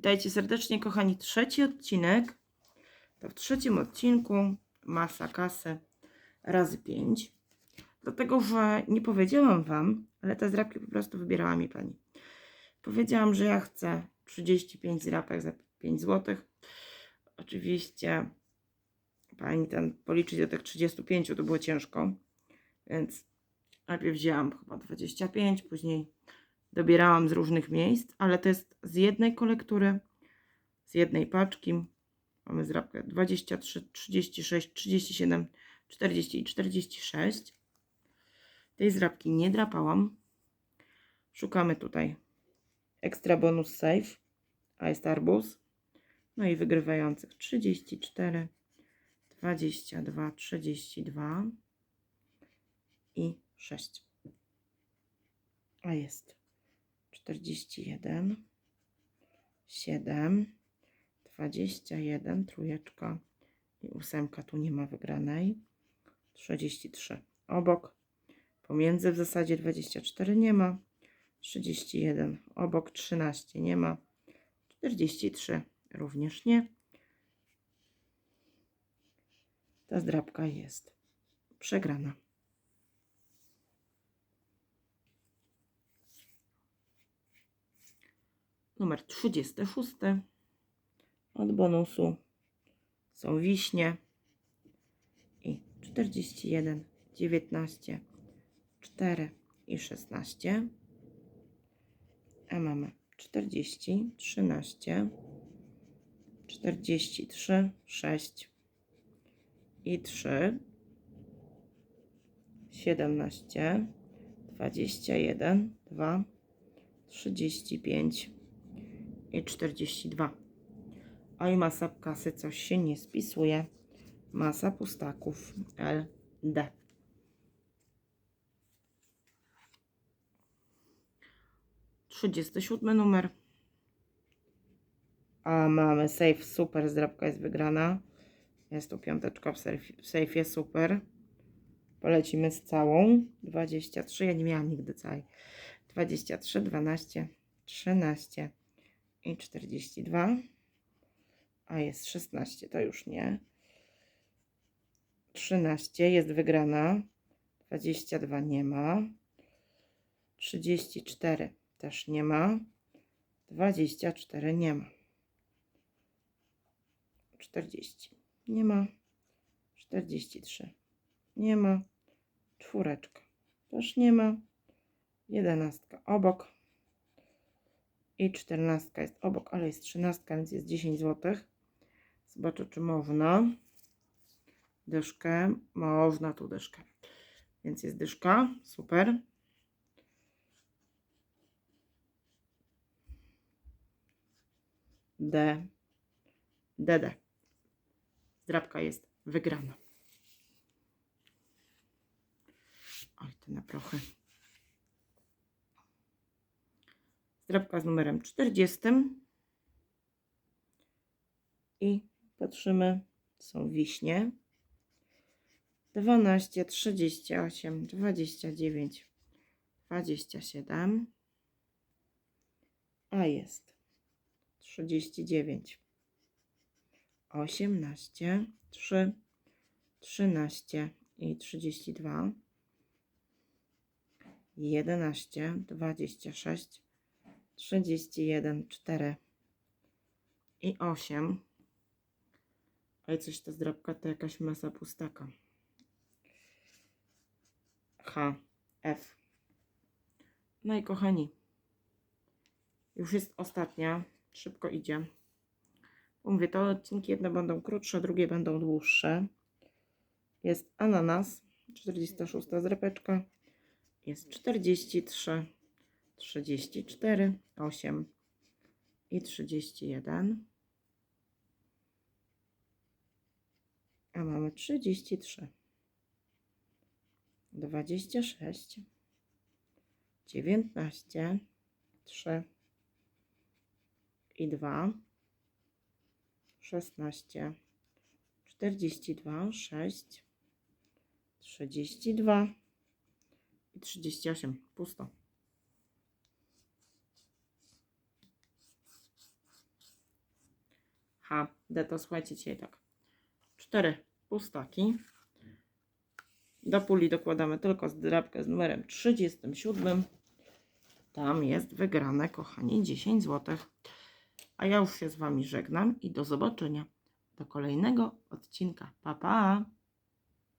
Witajcie serdecznie, kochani. Trzeci odcinek. To w trzecim odcinku masa kasy razy 5. Dlatego, że nie powiedziałam Wam, ale te zrabki po prostu wybierała mi Pani. Powiedziałam, że ja chcę 35 zrabek za 5 zł. Oczywiście Pani ten policzyć do tych 35 to było ciężko, więc najpierw wzięłam chyba 25, później dobierałam z różnych miejsc, ale to jest z jednej kolektury, z jednej paczki. Mamy zrabkę 23, 36, 37, 40 i 46. Tej zrabki nie drapałam. Szukamy tutaj ekstra bonus save, a jest arbuz. No i wygrywających 34, 22, 32 i 6. A jest 41, 7, 21, trójeczka i ósemka, tu nie ma wygranej, 33. Obok, pomiędzy w zasadzie 24 nie ma, 31, obok 13 nie ma, 43 również nie. Ta zdrabka jest przegrana. Numer 36. Od bonusu są wiśnie i 41, 19, 4 i 16. A mamy 40, 13, 43, 6 i 3, 17, 21, 2, 35 i 42. Oj, masa kasy coś się nie spisuje. Masa pustaków LD. Trzydziesty siódmy numer. A mamy safe super, zdrabka jest wygrana. Jest tu piąteczka w safeie super. Polecimy z całą. 23, ja nie miałam nigdy całej. 23, 12, 13 i 42. A jest 16, to już nie. 13 jest wygrana. 22 nie ma. 34 też nie ma. 24 nie ma. 40 nie ma. 43 nie ma. Czwóreczka też nie ma. Jedenastka obok. I czternastka jest obok, ale jest trzynastka, więc jest 10 zł. Zobaczę, czy można. Dyszkę. Można tu dyszkę. Więc jest dyszka. Super. D. DD. Zdrabka jest wygrana. Oj, te na prochy. Zdrabka z numerem 40. I patrzymy, są wiśnie. 12, 38, 29, 27. A jest 39, 18, 3, 13 i 32. 11, 26, 31, 4 i 8. Ale coś ta zdrabka to jakaś masa pustaka. H, F. No i kochani, już jest ostatnia. Szybko idzie. Mówię, te odcinki jedne będą krótsze, drugie będą dłuższe. Jest ananas, 46 zrepeczka. Jest 43, 34, 8 i 31. A mamy 33, 26, 19, 3 i 2, 16, 42, 6, 32 i 38. Pusto. HD. To słuchajcie dzisiaj tak. Cztery pustaki. Do puli dokładamy tylko zdrabkę z numerem 37. Tam jest wygrane, kochani, 10 zł. A ja już się z Wami żegnam i do zobaczenia. Do kolejnego odcinka. Pa, pa!